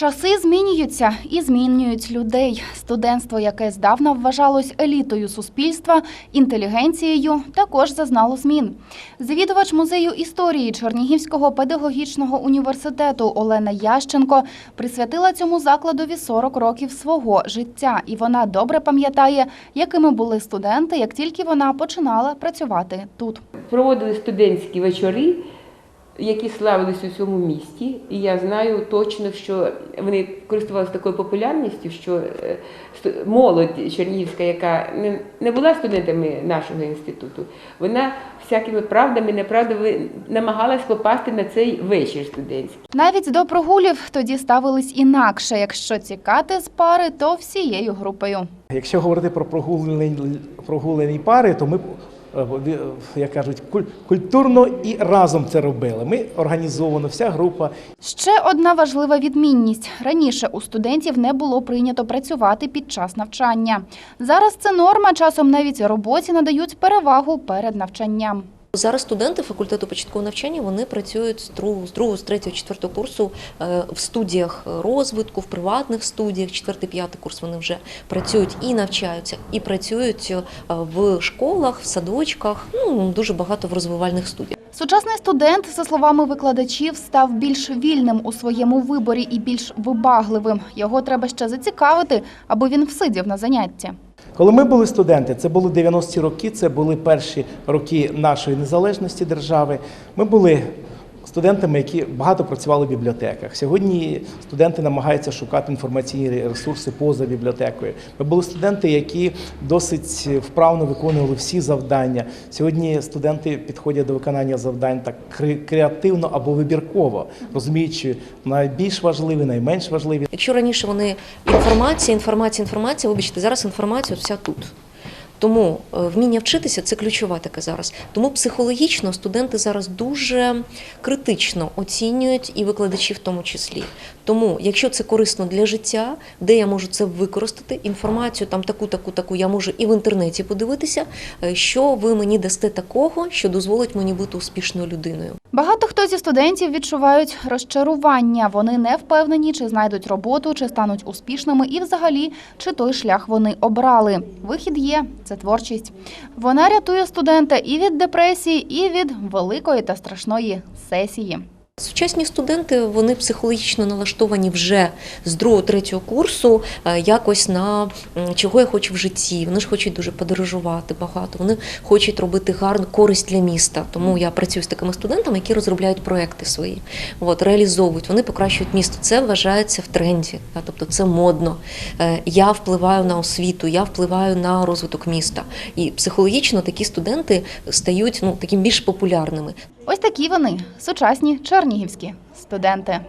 Часи змінюються і змінюють людей. Студентство, яке здавна вважалось елітою суспільства, інтелігенцією, також зазнало змін. Завідувач музею історії Чернігівського педагогічного університету Олена Ященко присвятила цьому закладові 40 років свого життя, і вона добре пам'ятає, якими були студенти, як тільки вона починала працювати тут. Проводили студентські вечори, які славились у всьому місті. І я знаю точно, що вони користувалися такою популярністю, що е, молодь чернігівська, яка не, не була студентами нашого інституту, вона всякими правдами, неправдами намагалась попасти на цей вечір студентський. Навіть до прогулів тоді ставились інакше. Якщо тікати з пари, то всією групою. Якщо говорити про прогулені, прогулені пари, то ми, як кажуть, куль- культурно і разом це робили. Ми організовано, вся група. Ще одна важлива відмінність: раніше у студентів не було прийнято працювати під час навчання. Зараз це норма. Часом навіть роботі надають перевагу перед навчанням. Зараз студенти факультету початкового навчання вони працюють з другого, з другого, з третього, четвертого курсу е, в студіях розвитку, в приватних студіях. Четвертий, п'ятий курс вони вже працюють і навчаються, і працюють е, в школах, в садочках. Ну дуже багато в розвивальних студіях. Сучасний студент, за словами викладачів, став більш вільним у своєму виборі і більш вибагливим. Його треба ще зацікавити, аби він всидів на заняття. Коли ми були студенти, це були 90-ті роки, це були перші роки нашої незалежності держави. Ми були студентами, які багато працювали в бібліотеках. Сьогодні студенти намагаються шукати інформаційні ресурси поза бібліотекою. Ми були студенти, які досить вправно виконували всі завдання. Сьогодні студенти підходять до виконання завдань так кре- креативно або вибірково, розуміючи найбільш важливі, найменш важливі. Якщо раніше вони інформація, інформація, інформація, вибачте, зараз інформація вся тут. Тому е, вміння вчитися це ключова таке зараз. Тому психологічно студенти зараз дуже критично оцінюють і викладачі в тому числі. Тому, якщо це корисно для життя, де я можу це використати, інформацію там таку, таку, таку, я можу і в інтернеті подивитися, е, що ви мені дасте такого, що дозволить мені бути успішною людиною. Багато хто зі студентів відчувають розчарування. Вони не впевнені, чи знайдуть роботу, чи стануть успішними, і взагалі, чи той шлях вони обрали. Вихід є це творчість. Вона рятує студента і від депресії, і від великої та страшної сесії. Сучасні студенти вони психологічно налаштовані вже з другого третього курсу е, якось на чого я хочу в житті. Вони ж хочуть дуже подорожувати багато. Вони хочуть робити гарну користь для міста. Тому я працюю з такими студентами, які розробляють проекти свої, от реалізовують. Вони покращують місто. Це вважається в тренді, тобто це модно. Е, Я впливаю на освіту, я впливаю на розвиток міста. І психологічно такі студенти стають ну таким більш популярними. Ось такі вони сучасні чернігівські студенти.